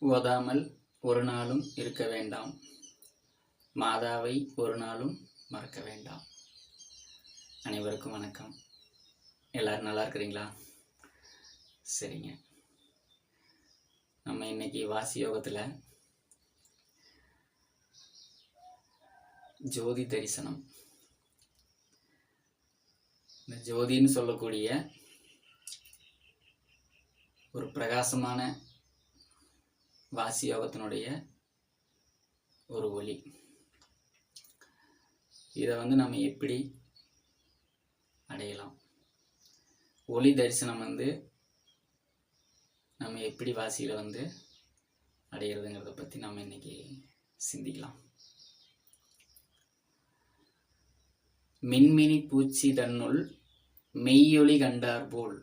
ஓதாமல் ஒரு நாளும் இருக்க வேண்டாம். மாதாவை ஒரு நாளும் மறக்க வேண்டாம். அனைவருக்கும் வணக்கம். எல்லோரும் நல்லா இருக்கிறீங்களா? சரிங்க. நம்ம இன்னைக்கு வாசி யோகத்தில் ஜோதி தரிசனம். இந்த ஜோதின்னு சொல்லக்கூடிய ஒரு பிரகாசமான வாசி யோகத்தினுடைய ஒரு ஒளி இதை வந்து நம்ம எப்படி அடையலாம்? ஒளி தரிசனம் வந்து நம்ம எப்படி வாசியில் வந்து அடையிறதுங்கிறத பற்றி நம்ம இன்னைக்கு சிந்திக்கலாம். மின்மினி பூச்சி தன்னுள் மெய்யொளி கண்டார் போல்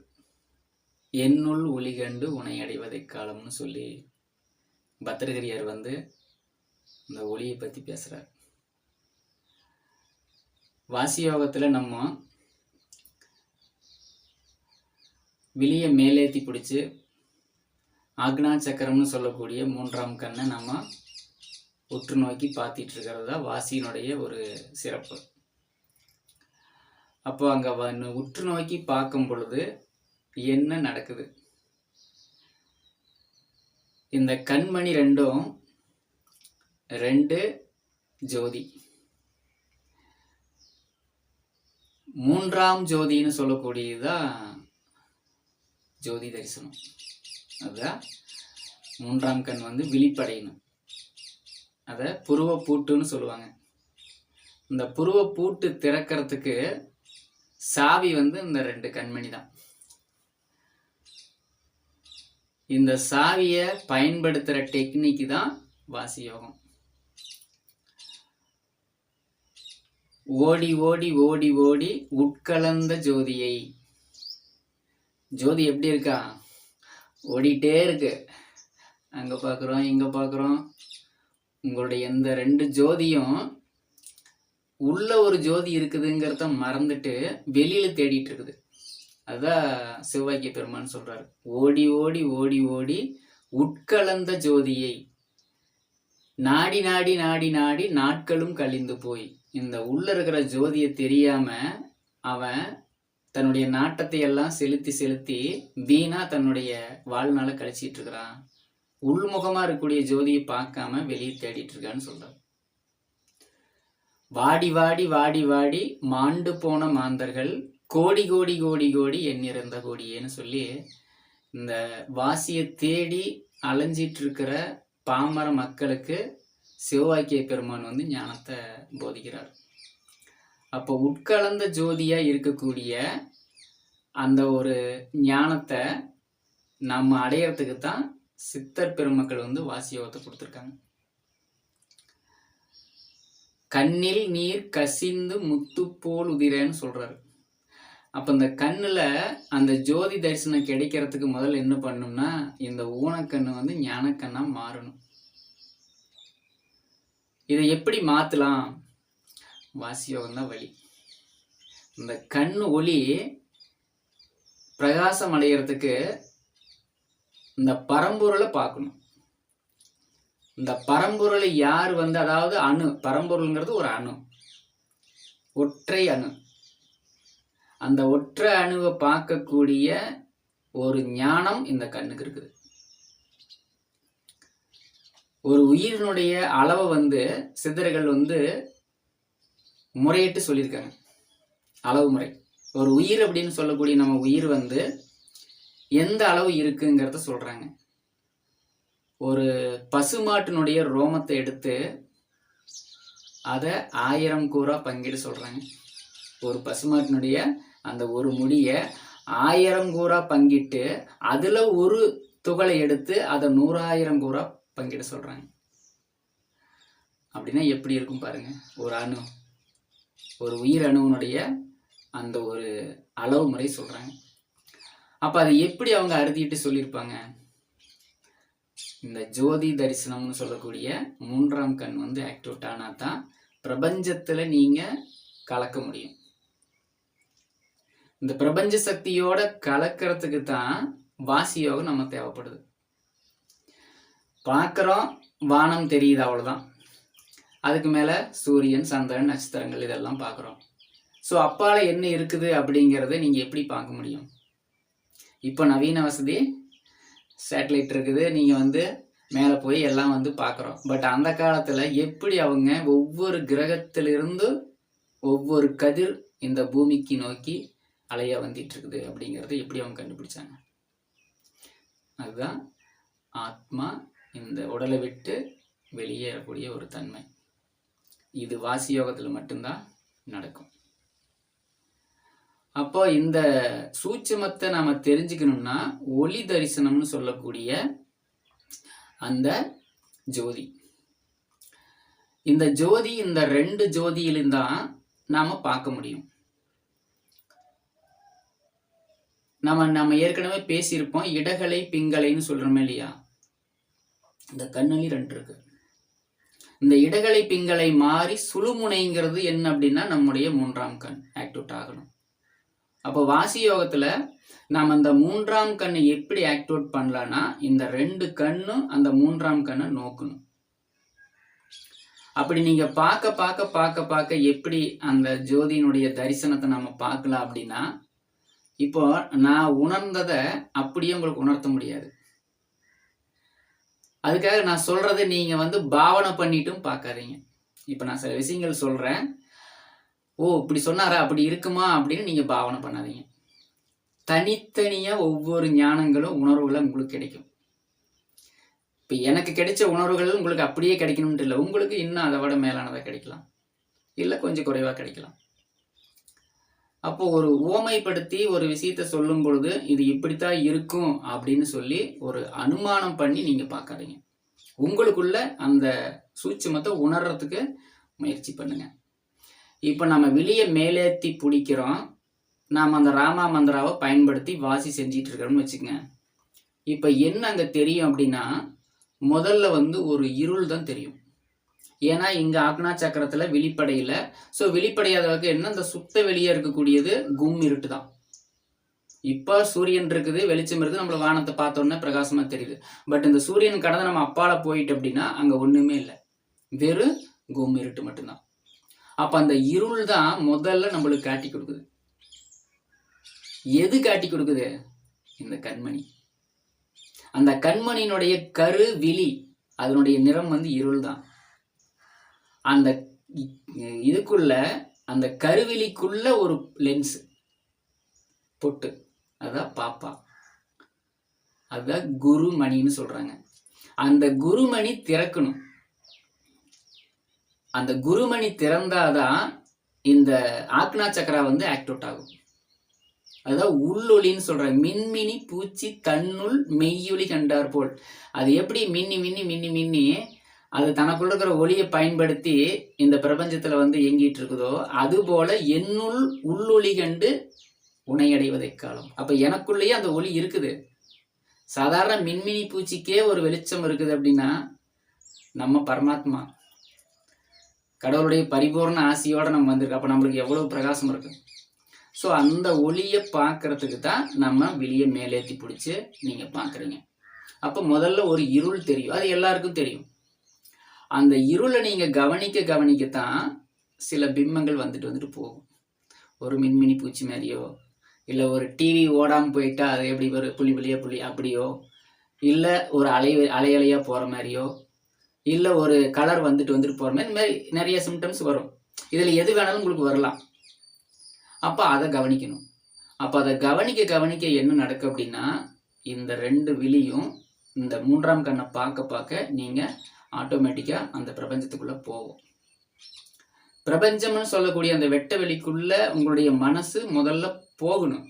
என்னுள் ஒளி கண்டு உனையடைவதை காலம்னு சொல்லி பத்திரகிரியார் வந்து இந்த ஒளியை பற்றி பேசுகிறார் வாசி யோகத்தில் நம்ம விழியை மேலேத்தி பிடிச்சி ஆக்னா சக்கரம்னு சொல்லக்கூடிய மூன்றாம் கண்ணை நம்ம உற்று நோக்கி பார்த்துட்டு இருக்கிறது தான் வாசியினுடைய ஒரு சிறப்பு. அப்போ அங்கே உற்று நோக்கி பார்க்கும் பொழுது என்ன நடக்குது? இந்த கண்மணி ரெண்டும் ரெண்டு ஜோதி. மூன்றாம் ஜோதின்னு சொல்லக்கூடியதுதான் ஜோதி தரிசனம். அதுதான் மூன்றாம் கண் வந்து விழிப்படையணும். அதை புருவ பூட்டுன்னு சொல்லுவாங்க. இந்த புருவ பூட்டு திறக்கிறதுக்கு சாவி வந்து இந்த ரெண்டு கண்மணி தான் இந்த சாவியை பயன்படுத்துகிற டெக்னிக் தான் வாசி யோகம் ஓடி ஓடி ஓடி ஓடி உட்கலந்த ஜோதியை. ஜோதி எப்படி இருக்கா? ஓடிட்டே இருக்கு. அங்கே பார்க்குறோம் இங்கே பார்க்குறோம் உங்களுடைய இந்த ரெண்டு ஜோதியும் உள்ள ஒரு ஜோதி இருக்குதுங்கிறத மறந்துட்டு வெளியில் தேடிட்டு இருக்குது. அதுதான் சிவாக்கிய பெருமான் சொல்றாரு. ஓடி ஓடி ஓடி ஓடி உட்கலந்த ஜோதியை நாடி நாடி நாடி நாடி நாட்களும் கழிந்து போய் இந்த உள்ள இருக்கிற ஜோதியை தெரியாம அவன் தன்னுடைய நாட்டத்தை எல்லாம் செலுத்தி செலுத்தி வீணா தன்னுடைய வாழ்நாளை கழிச்சிட்டு இருக்கிறான். உள்முகமா இருக்கக்கூடிய ஜோதியை பார்க்காம வெளியே தேடிட்டு இருக்கான்னு சொல்றான் வாடி வாடி வாடி வாடி மாண்டு போன மாந்தர்கள் கோடி கோடி கோடி கோடி எண்ணிறந்த கோடியேன்னு சொல்லி இந்த வாசியை தேடி அலைஞ்சிட்டு இருக்கிற பாமர மக்களுக்கு சிவவாக்கிய பெருமான் வந்து ஞானத்தை போதிக்கிறார். அப்போ உட்கலந்த ஜோதியா இருக்கக்கூடிய அந்த ஒரு ஞானத்தை நம்ம அடையறதுக்கு தான் சித்தர் பெருமக்கள் வந்து வாசியோகத்தை கொடுத்துருக்காங்க. கண்ணில் நீர் கசிந்து முத்து போல் உதிரன்னு சொல்றாரு. அப்போ இந்த கண்ணில் அந்த ஜோதி தரிசனம் கிடைக்கிறதுக்கு முதல்ல என்ன பண்ணும்னா இந்த ஊனக்கண்ணு வந்து ஞானக்கண்ணாக மாறணும். இதை எப்படி மாற்றலாம் வாசியோகம் தான் வழி இந்த கண் ஒளி பிரகாசம் அடைகிறதுக்கு இந்த பரம்பொருளை பார்க்கணும். இந்த பரம்பொருளை யார் வந்து அதாவது அணு பரம்பொருளுங்கிறது ஒரு அணு. ஒற்றை அணு. அந்த ஒற்றை அணுவை பார்க்கக்கூடிய ஒரு ஞானம் இந்த கண்ணுக்கு இருக்குது. ஒரு உயிரினுடைய அளவை வந்து சித்தர்கள் வந்து முறையிட்டு சொல்லியிருக்காங்க. அளவு முறை. ஒரு உயிர் அப்படின்னு சொல்லக்கூடிய நம்ம உயிர் வந்து எந்த அளவு இருக்குங்கிறத சொல்றாங்க. ஒரு பசுமாட்டினுடைய ரோமத்தை எடுத்து அதை ஆயிரம் கூறா பங்கிட சொல்றாங்க. ஒரு பசுமாட்டினுடைய அந்த ஒரு முடியை ஆயிரம் கூறா பங்கிட்டு அதில் ஒரு துகளை எடுத்து அதை நூறாயிரம் கூறா பங்கிட சொல்கிறாங்க அப்படின்னா எப்படி இருக்கும் பாருங்க. ஒரு அணு ஒரு உயிர் அணுவனுடைய அந்த ஒரு அளவு முறை சொல்கிறாங்க அப்போ அதை எப்படி அவங்க அறுதிட்டு சொல்லியிருப்பாங்க? இந்த ஜோதி தரிசனம்னு சொல்லக்கூடிய மூன்றாம் கண் வந்து ஆக்டிவேட் ஆனால் தான் பிரபஞ்சத்தில் நீங்கள் கலக்க முடியும். இந்த பிரபஞ்ச சக்தியோட கலக்கிறதுக்கு தான் வாசி யோகம் நம்ம தேவைப்படுது. பார்க்குறோம் வானம் தெரியுது அவ்வளோதான் அதுக்கு மேலே சூரியன் சந்திரன் நட்சத்திரங்கள் இதெல்லாம் பார்க்குறோம். ஸோ அப்பால் என்ன இருக்குது அப்படிங்கிறத நீங்கள் எப்படி பார்க்க முடியும்? இப்போ நவீன வசதி சேட்டலைட் இருக்குது. நீங்கள் வந்து மேலே போய் எல்லாம் வந்து பார்க்குறோம். பட் அந்த காலத்தில் எப்படி அவங்க ஒவ்வொரு கிரகத்திலிருந்து ஒவ்வொரு கதிர் இந்த பூமிக்கு நோக்கி அலைய வந்துட்டு இருக்குது அப்படிங்கிறத எப்படி அவங்க கண்டுபிடிச்சாங்க? அதுதான் ஆத்மா இந்த உடலை விட்டு வெளியேறக்கூடிய ஒரு தன்மை. இது வாசி யோகத்தில் மட்டும்தான் நடக்கும். அப்போ இந்த சூட்சமத்தை நாம தெரிஞ்சுக்கணும்னா ஒளி தரிசனம்னு சொல்லக்கூடிய அந்த ஜோதி. இந்த ஜோதி இந்த ரெண்டு ஜோதியிலும் தான் நாம பார்க்க முடியும். நம்ம நம்ம ஏற்கனவே பேசியிருப்போம் இடகலை பிங்கலைன்னு சொல்கிறோமே இல்லையா? இந்த கண்ணலி ரெண்டு இருக்கு. இந்த இடகலை பிங்களை மாறி சுழுமுனைங்கிறது என்ன அப்படின்னா நம்முடைய மூன்றாம் கண் ஆக்டிவேட் ஆகணும். அப்போ வாசி யோகத்தில் நாம் அந்த மூன்றாம் கண்ணை எப்படி ஆக்டிவேட் பண்ணலான்னா இந்த ரெண்டு கண்ணும் அந்த மூன்றாம் கண்ணை நோக்கணும். அப்படி நீங்கள் பார்க்க பார்க்க பார்க்க பார்க்க எப்படி அந்த ஜோதியினுடைய தரிசனத்தை நம்ம பார்க்கலாம் அப்படின்னா இப்போ நான் உணர்ந்ததை அப்படியே உங்களுக்கு உணர்த்த முடியாது. அதுக்காக நான் சொல்றது நீங்க வந்து பாவனை பண்ணிட்டும் பார்க்காதீங்க. இப்போ நான் சில விஷயங்கள் சொல்றேன். ஓ இப்படி சொன்னாரா? அப்படி இருக்குமா? அப்படின்னு நீங்க பாவனை பண்ணாதீங்க. தனித்தனியா ஒவ்வொரு ஞானங்களும் உணர்வுகளும் உங்களுக்கு கிடைக்கும். இப்போ எனக்கு கிடைச்ச உணர்வுகள் உங்களுக்கு அப்படியே கிடைக்கணும்ட்டு இல்லை. உங்களுக்கு இன்னும் அதை விட மேலானதாக கிடைக்கலாம். இல்லை கொஞ்சம் குறைவாக கிடைக்கலாம். அப்போ ஒரு ஓமைப்படுத்தி ஒரு விஷயத்த சொல்லும் பொழுது இது இப்படித்தான் இருக்கும் அப்படின்னு சொல்லி ஒரு அனுமானம் பண்ணி நீங்க பார்க்காதீங்க. உங்களுக்குள்ள அந்த சூட்சுமத்தை உணர்றதுக்கு முயற்சி பண்ணுங்க. இப்போ நம்ம வெளியே மேலேத்தி பிடிக்கிறோம். நாம் அந்த ராமா மந்திராவை பயன்படுத்தி வாசி செஞ்சிட்டு இருக்கிறோம்னு வச்சுக்கோங்க. இப்போ என்ன அங்கே தெரியும் அப்படின்னா முதல்ல வந்து ஒரு இருள் தான் தெரியும். ஏன்னா இங்க ஆக்னா சக்கரத்துல வெளிப்படையில ஸோ வெளிப்படையாதவங்க என்ன? இந்த சுத்த வெளியே இருக்கக்கூடியது கும் இருட்டு தான் இப்ப சூரியன் இருக்குது வெளிச்சம் இருக்குது நம்மள வானத்தை பார்த்தோன்னே பிரகாசமா தெரியுது. பட் இந்த சூரியன் கடந்து நம்ம அப்பால போயிட்டு அப்படின்னா அங்க ஒண்ணுமே இல்லை. வெறும் கும் இருட்டு மட்டும்தான். அப்ப அந்த இருள் தான் முதல்ல நம்மளுக்கு காட்டி கொடுக்குது. எது காட்டி கொடுக்குது? இந்த கண்மணி. அந்த கண்மணியினுடைய கரு விழி அதனுடைய நிறம் வந்து இருள் தான். அந்த இதுக்குள்ள அந்த கருவிலிக்குள்ள ஒரு லென்ஸ் பொட்டு. அதான் பாப்பா. அதுதான் குருமணின்னு சொல்றாங்க. அந்த குருமணி திறக்கணும். அந்த குருமணி திறந்தாதான் இந்த ஆக்னா சக்கரா வந்து ஆக்டிவேட் ஆகும். அதுதான் உள்ளொளின்னு சொல்றாங்க. மின்மினி பூச்சி தன்னுள் மெய்யொலி கண்டார் போல். அது எப்படி மின்னி மின்னி மின்னி மின்னி அது தனக்குள்ள இருக்கிற ஒளியை பயன்படுத்தி இந்த பிரபஞ்சத்தில் வந்து இயங்கிட்டு இருக்குதோ அதுபோல என்னுள் உள்ளொளி கண்டு உனையடைவதை காலம் அப்போ எனக்குள்ளேயே அந்த ஒளி இருக்குது. சாதாரண மின்மினி பூச்சிக்கே ஒரு வெளிச்சம் இருக்குது அப்படின்னா நம்ம பரமாத்மா கடவுளுடைய பரிபூர்ண ஆசையோடு நம்ம வந்திருக்கோம். அப்போ நம்மளுக்கு எவ்வளோ பிரகாசம் இருக்கு? ஸோ அந்த ஒளியை பார்க்கறதுக்கு தான் நம்ம வெளியே மேலேற்றி பிடிச்சி நீங்கள் பார்க்குறீங்க. அப்போ முதல்ல ஒரு இருள் தெரியும். அது எல்லாருக்கும் தெரியும். அந்த இருளை நீங்கள் கவனிக்க கவனிக்கத்தான் சில பிம்பங்கள் வந்துட்டு வந்துட்டு போகும். ஒரு மின்மினி பூச்சி மாதிரியோ இல்லை ஒரு டிவி ஓடாமல் போயிட்டா அது எப்படி ஒரு புள்ளி புள்ளியா புள்ளி அப்படியோ இல்லை ஒரு அலை அலையலையாக போகிற மாதிரியோ இல்லை ஒரு கலர் வந்துட்டு வந்துட்டு போகிற மாதிரி இந்த மாதிரி நிறைய சிம்டம்ஸ் வரும். இதில் எது வேணாலும் உங்களுக்கு வரலாம். அப்போ அதை கவனிக்கணும். அப்போ அதை கவனிக்க கவனிக்க என்ன நடக்கும் அப்படின்னா இந்த ரெண்டு விழியும் இந்த மூன்றாம் கண்ணை பார்க்க பார்க்க நீங்கள் ஆட்டோமேட்டிக்காக அந்த பிரபஞ்சத்துக்குள்ளே போகும். பிரபஞ்சம்னு சொல்லக்கூடிய அந்த வெட்ட வெளிக்குள்ள உங்களுடைய மனசு முதல்ல போகணும்.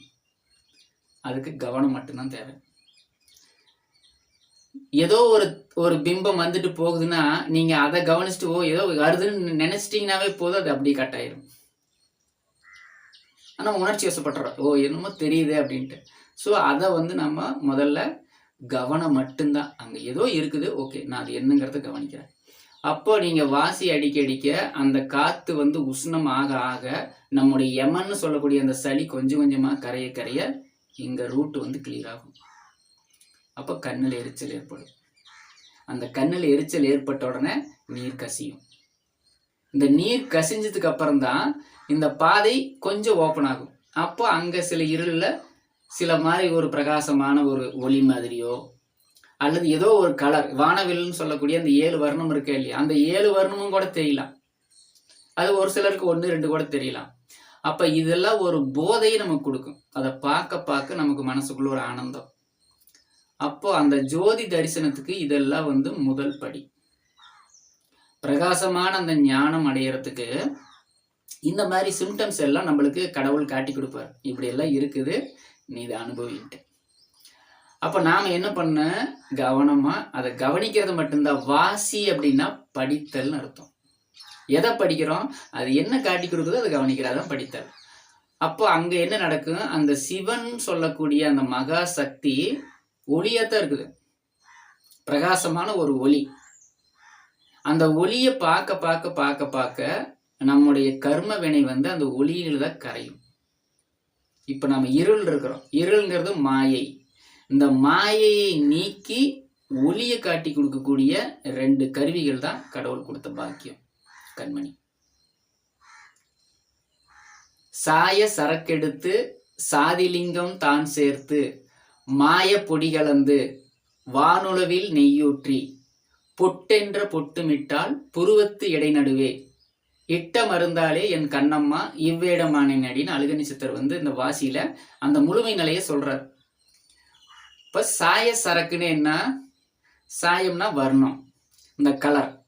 அதுக்கு கவனம் மட்டும்தான் தேவை. ஏதோ ஒரு ஒரு பிம்பம் வந்துட்டு போகுதுன்னா நீங்க அதை கவனிச்சுட்டு ஓ ஏதோ வருதுன்னு நினைச்சிட்டீங்கன்னாவே போதும் அது அப்படியே கட் ஆயிரும். ஆனா உணர்ச்சி வசப்படுறோம் ஓ என்னமோ தெரியுது அப்படின்ட்டு. ஸோ அதை வந்து நம்ம முதல்ல கவனம் மட்டும்தான். அங்கே ஏதோ இருக்குது. ஓகே நான் அது என்னங்கிறத கவனிக்கிறேன். அப்போ நீங்கள் வாசி அடிக்க அடிக்க அந்த காற்று வந்து உஷ்ணம் ஆக ஆக நம்முடைய எமன்னு சொல்லக்கூடிய அந்த சளி கொஞ்சம் கொஞ்சமாக கரைய கரைய இங்கே ரூட் வந்து கிளியர் ஆகும். அப்போ கண்ணில் எரிச்சல் ஏற்படும். அந்த கண்ணில் எரிச்சல் ஏற்பட்ட உடனே நீர் கசியும். இந்த நீர் கசிஞ்சதுக்கு அப்புறம் தான் இந்த பாதை கொஞ்சம் ஓப்பன் ஆகும். அப்போ அங்கே சில இருளில் சில மாதிரி ஒரு பிரகாசமான ஒரு ஒளி மாதிரியோ அல்லது ஏதோ ஒரு கலர் வானவில்னு சொல்லக்கூடிய அந்த ஏழு வர்ணம் இருக்கே இல்லையா? அந்த ஏழு வர்ணமும் கூட தெரியலாம். அது ஒரு சிலருக்கு ஒன்று ரெண்டு கூட தெரியலாம். அப்ப இதெல்லாம் ஒரு போதையை நமக்கு கொடுக்கும். அதை பார்க்க பார்க்க நமக்கு மனசுக்குள்ள ஒரு ஆனந்தம். அப்போ அந்த ஜோதி தரிசனத்துக்கு இதெல்லாம் வந்து முதல் படி. பிரகாசமான அந்த ஞானம் அடையறதுக்கு இந்த மாதிரி சிம்டம்ஸ் எல்லாம் நம்மளுக்கு கடவுள் காட்டி கொடுப்பார். இப்படி எல்லாம் இருக்குது. நீ இதை அனுபவிட்ட அப்போ நாம் என்ன பண்ண? கவனமாக அதை கவனிக்கிறது மட்டும்தான். வாசி அப்படின்னா படித்தல்னு அர்த்தம். எதை படிக்கிறோம்? அது என்ன காட்டி கொடுக்குதோ அதை கவனிக்கிறதான் படித்தல். அப்போ அங்கே என்ன நடக்கும்? அந்த சிவன் சொல்லக்கூடிய அந்த மகா சக்தி ஒளியாத்தான் இருக்குது. பிரகாசமான ஒரு ஒளி. அந்த ஒளியை பார்க்க பார்க்க பார்க்க பார்க்க நம்முடைய கர்ம வினை வந்து அந்த ஒளியில தான் கரையும். இப்போ நம்ம இருள் இருக்கிறோம். இருள்ங்கிறது மாயை. இந்த மாயையை நீக்கி ஒளியை காட்டி கொடுக்கக்கூடிய ரெண்டு கருவிகள் தான் கடவுள் கொடுத்த பாக்கியம். கண்மணி. சாய சரக்கெடுத்து சாதிலிங்கம் தான் சேர்த்து மாய பொடி கலந்து வானுளவில் நெய்யூற்றி பொட்டென்ற பொட்டுமிட்டால் புருவத்து எடை நடுவே இட்ட மருந்தாலே என் கண்ணம்மா இவ்வேடமானேன் அப்படின்னு அழுகணி சித்தர் வந்து இந்த வாசியில அந்த முழுமை நிலைய சொல்றார். இப்ப சாய சரக்குன்னு என்ன? சாயம்னா வர்ணம். இந்த கலர்.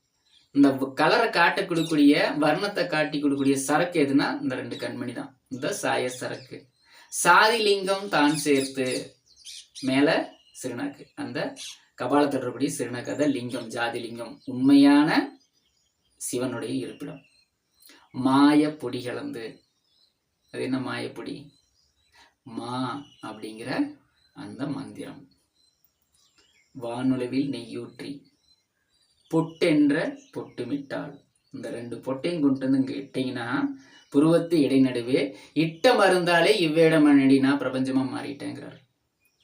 இந்த கலரை காட்ட கொடுக்கக்கூடிய வர்ணத்தை காட்டி கொடுக்கக்கூடிய சரக்கு எதுனா இந்த ரெண்டு கண்மணி தான். இந்த சாய சரக்கு. சாதி லிங்கம் தான் சேர்த்து. மேல சிறுநாக்கு. அந்த கபால தொடர்புடைய சிறுநாக்கு அதான் லிங்கம் ஜாதி லிங்கம் உண்மையான சிவனுடைய இருப்பிடம். மாய பொடி கலந்து. அது என்ன மாயப்பொடி மா அப்படிங்கிற அந்த மந்திரம். வானுளவில் நெய்யூற்றி பொட்டென்ற பொட்டுமிட்டாள். இந்த ரெண்டு பொட்டையும் கொண்டு வந்து இங்கே இட்டீங்கன்னா புருவத்து இடைநடுவே இட்ட மருந்தாலே இவ்வேடம் நடினா பிரபஞ்சமா மாறிட்டேங்கிறார்.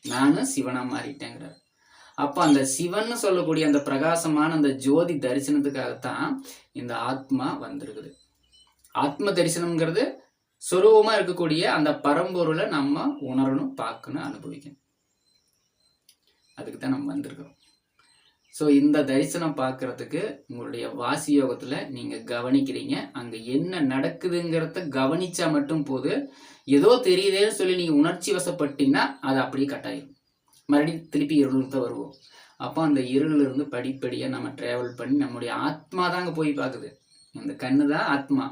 நானும் சிவனா மாறிட்டேங்கிறார். அப்போ அந்த சிவன்னு சொல்லக்கூடிய அந்த பிரகாசமான அந்த ஜோதி தரிசனத்துக்காகத்தான் இந்த ஆத்மா வந்திருக்குது. ஆத்ம தரிசனம்ங்கிறது சுரூபமாக இருக்கக்கூடிய அந்த பரம்பொருளை நம்ம உணரணும் பார்க்கணும் அனுபவிக்கணும். அதுக்கு தான் நம்ம வந்திருக்கிறோம். ஸோ இந்த தரிசனம் பார்க்கறதுக்கு உங்களுடைய வாசி யோகத்தில் நீங்கள் கவனிக்கிறீங்க. அங்கே என்ன நடக்குதுங்கிறத கவனித்தா மட்டும் போது ஏதோ தெரியுதேன்னு சொல்லி நீங்கள் உணர்ச்சி வசப்பட்டீங்கன்னா அது அப்படியே கட்டாயிடும் மறுபடியும் திருப்பி இருளுக்கு தான் வருவோம். அப்போ அந்த இருளிலிருந்து படிப்படியாக நம்ம ட்ராவல் பண்ணி நம்முடைய ஆத்மா தாங்க போய் பார்க்குது. இந்த கண்ணு தான் ஆத்மா.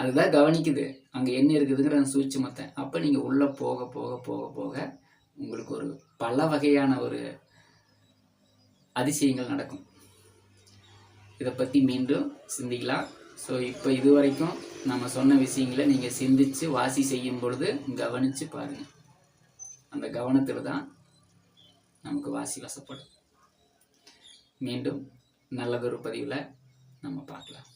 அதுதான் கவனிக்குது. அங்கே என்ன இருக்குதுங்கிற அந்த சூட்சுமத்தை அப்போ நீங்கள் உள்ளே போக போக போக போக உங்களுக்கு ஒரு பல வகையான ஒரு அதிசயங்கள் நடக்கும். இதை பற்றி மீண்டும் சிந்திக்கலாம். ஸோ இப்போ இது வரைக்கும் நம்ம சொன்ன விஷயங்களை நீங்கள் சிந்திச்சு வாசி செய்யும் பொழுது கவனித்து பாருங்கள் அந்த கவனத்தில் தான் நமக்கு வாசி வசப்படும். மீண்டும் நல்லதொரு பதிவில் நம்ம பார்க்கலாம்.